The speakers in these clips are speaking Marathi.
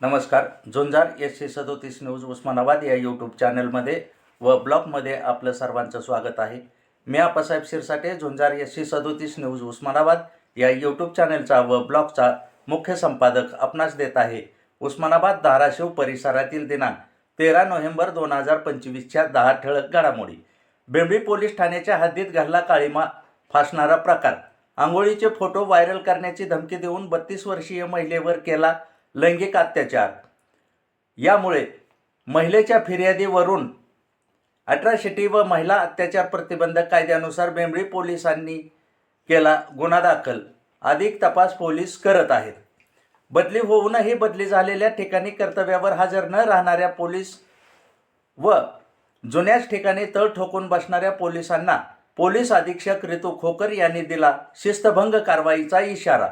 नमस्कार झुंजार एस सी सदोतीस न्यूज उस्मानाबाद या यूट्यूब चॅनलमध्ये व ब्लॉगमध्ये आपलं सर्वांचं स्वागत आहे. मी आपासाहेब शिरसाटे झुंजार एस सी सदोतीस न्यूज उस्मानाबाद या यूट्यूब चॅनलचा व ब्लॉगचा मुख्य संपादक आपणास देत आहे. उस्मानाबाद धाराशिव परिसरातील दिनांक तेरा नोव्हेंबर दोन हजार पंचवीसच्या दहा ठळक घडामोडी. बेंबळी पोलीस ठाण्याच्या हद्दीत घडला काळीमा फासणारा प्रकार. आंघोळीचे फोटो व्हायरल करण्याची धमकी देऊन बत्तीस वर्षीय महिलेवर केला लैंगिक अत्याचार. यामुळे महिलेच्या फिर्यादीवरून अट्रॅसिटी व महिला अत्याचार प्रतिबंधक कायद्यानुसार बेंबळी पोलिसांनी केला गुन्हा दाखल. अधिक तपास पोलीस करत आहेत. बदली होऊनही बदली झालेल्या ठिकाणी कर्तव्यावर हजर न राहणाऱ्या पोलीस व जुन्याच ठिकाणी तळ ठोकून बसणाऱ्या पोलिसांना पोलीस अधीक्षक ऋतू खोकर यांनी दिला शिस्तभंग कारवाईचा इशारा.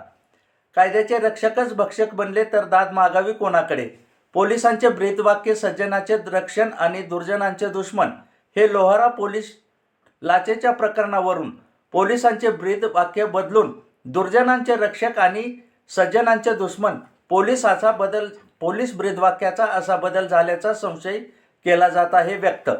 कायद्याचे रक्षकच भक्षक बनले तर दाद मागावी कोणाकडे? पोलिसांचे ब्रीदवाक्य सज्जनाचे रक्षण आणि दुर्जनांचे दुश्मन. हे लोहारा पोलीस लाचेच्या प्रकरणावरून पोलिसांचे ब्रीद वाक्य बदलून दुर्जनांचे रक्षक आणि सज्जनांचे दुश्मन पोलिसाचा बदल पोलीस ब्रीदवाक्याचा असा बदल झाल्याचा संशय केला जात आहे व्यक्त.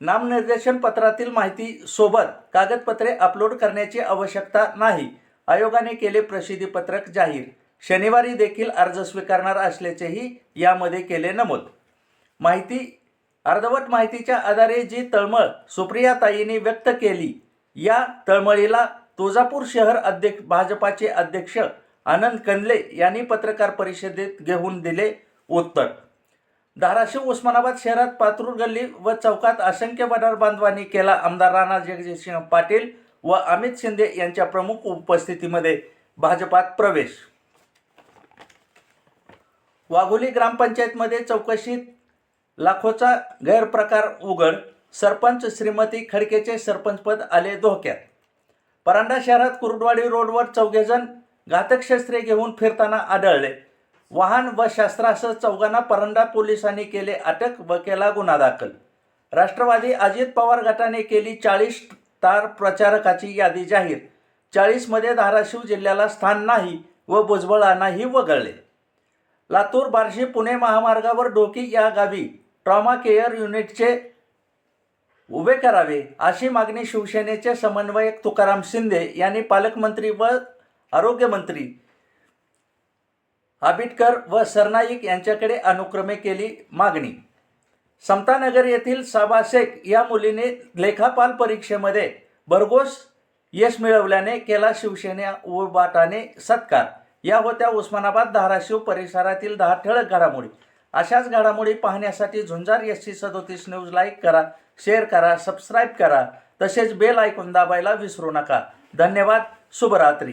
नामनिर्देशन पत्रातील माहितीसोबत कागदपत्रे अपलोड करण्याची आवश्यकता नाही. आयोगाने केले प्रसिद्धीपत्रक जाहीर. शनिवारी देखील अर्ज स्वीकारणार असल्याचेही यामध्ये केले नमूद. माहिती अर्धवट माहितीच्या आधारे जी तळमळ सुप्रियाताईंनी व्यक्त केली या तळमळीला तुळजापूर शहर अध्यक्ष भाजपाचे अध्यक्ष आनंद कंदले यांनी पत्रकार परिषदेत घेऊन दिले उत्तर. धाराशिव उस्मानाबाद शहरात पात्रूर गल्ली व चौकात असंख्य वडार बांधवांनी केला. आमदार राणा जगजितसिंह पाटील व अमित शिंदे यांच्या प्रमुख उपस्थितीमध्ये भाजपात प्रवेश. वाघोली ग्रामपंचायतमध्ये चौकशीत लाखोचा गैरप्रकार उघड सरपंच श्रीमती खडकेचे सरपंचपद आले धोक्यात. परांडा शहरात कुर्डवाडी रोडवर चौघेजण घातक शस्त्रे घेऊन फिरताना आढळले. वाहन व शस्त्रासह चौघांना परंडा पोलिसांनी केले अटक व केला गुन्हा दाखल. राष्ट्रवादी अजित पवार गटाने केली चाळीस तार प्रचारकाची यादी जाहीर. चाळीसमध्ये धाराशिव जिल्ह्याला स्थान नाही व भुजबळांनाही वगळले लातूर बार्शी पुणे महामार्गावर डोकी या गावी ट्रॉमा केअर युनिटचे उभे करावे अशी मागणी शिवसेनेचे समन्वयक तुकाराम शिंदे यांनी पालकमंत्री व आरोग्यमंत्री आबिटकर व सरनाईक यांच्याकडे अनुक्रमे केली मागणी. समतानगर येथील साबा शेख या मुलीने लेखापाल परीक्षेमध्ये भरघोस यश मिळवल्याने केला शिवसेना उबाटाने सत्कार. या होत्या उस्मानाबाद धाराशिव परिसरातील दहा ठळक घडामोडी. अशाच घडामोडी पाहण्यासाठी झुंजार एस सी सदोतीस न्यूज लाईक करा शेअर करा सबस्क्राईब करा. तसेच बेल ऐकून दाबायला विसरू नका. धन्यवाद शुभरात्री.